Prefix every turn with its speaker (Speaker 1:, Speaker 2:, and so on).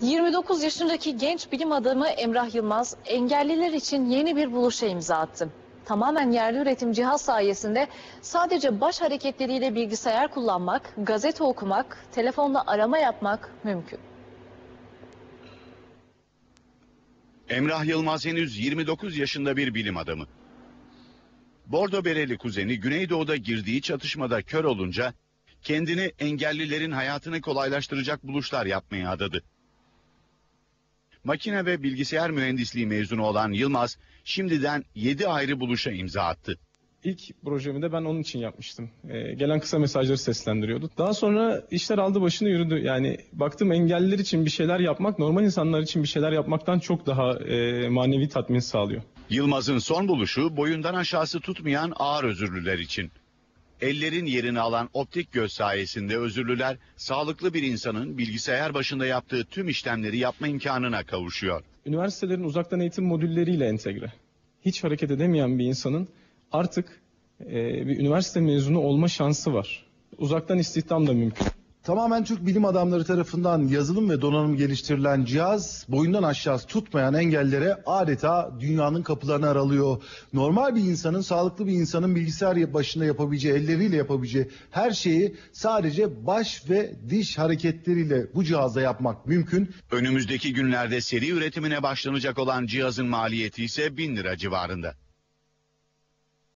Speaker 1: 29 yaşındaki genç bilim adamı Emrah Yılmaz engelliler için yeni bir buluşa imza attı. Tamamen yerli üretim cihaz sayesinde sadece baş hareketleriyle bilgisayar kullanmak, gazete okumak, telefonla arama yapmak mümkün.
Speaker 2: Emrah Yılmaz henüz 29 yaşında bir bilim adamı. Bordo bereli kuzeni Güneydoğu'da girdiği çatışmada kör olunca kendini engellilerin hayatını kolaylaştıracak buluşlar yapmaya adadı. Makine ve bilgisayar mühendisliği mezunu olan Yılmaz şimdiden 7 ayrı buluşa imza attı.
Speaker 3: İlk projemi de ben onun için yapmıştım. Ee, gelen kısa mesajları seslendiriyordu. Daha sonra işler aldı başını yürüdü. Yani baktım engelliler için bir şeyler yapmak normal insanlar için bir şeyler yapmaktan çok daha e, manevi tatmin sağlıyor.
Speaker 2: Yılmaz'ın son buluşu boyundan aşağısı tutmayan ağır özürlüler için. Ellerin yerini alan optik göz sayesinde özürlüler sağlıklı bir insanın bilgisayar başında yaptığı tüm işlemleri yapma imkanına kavuşuyor.
Speaker 3: Üniversitelerin uzaktan eğitim modülleriyle entegre. Hiç hareket edemeyen bir insanın artık e, bir üniversite mezunu olma şansı var. Uzaktan istihdam da mümkün.
Speaker 4: Tamamen Türk bilim adamları tarafından yazılım ve donanım geliştirilen cihaz boyundan aşağısı tutmayan engellere adeta dünyanın kapılarını aralıyor. Normal bir insanın, sağlıklı bir insanın bilgisayar başında yapabileceği, elleriyle yapabileceği her şeyi sadece baş ve diş hareketleriyle bu cihazda yapmak mümkün.
Speaker 2: Önümüzdeki günlerde seri üretimine başlanacak olan cihazın maliyeti ise 1000 lira civarında.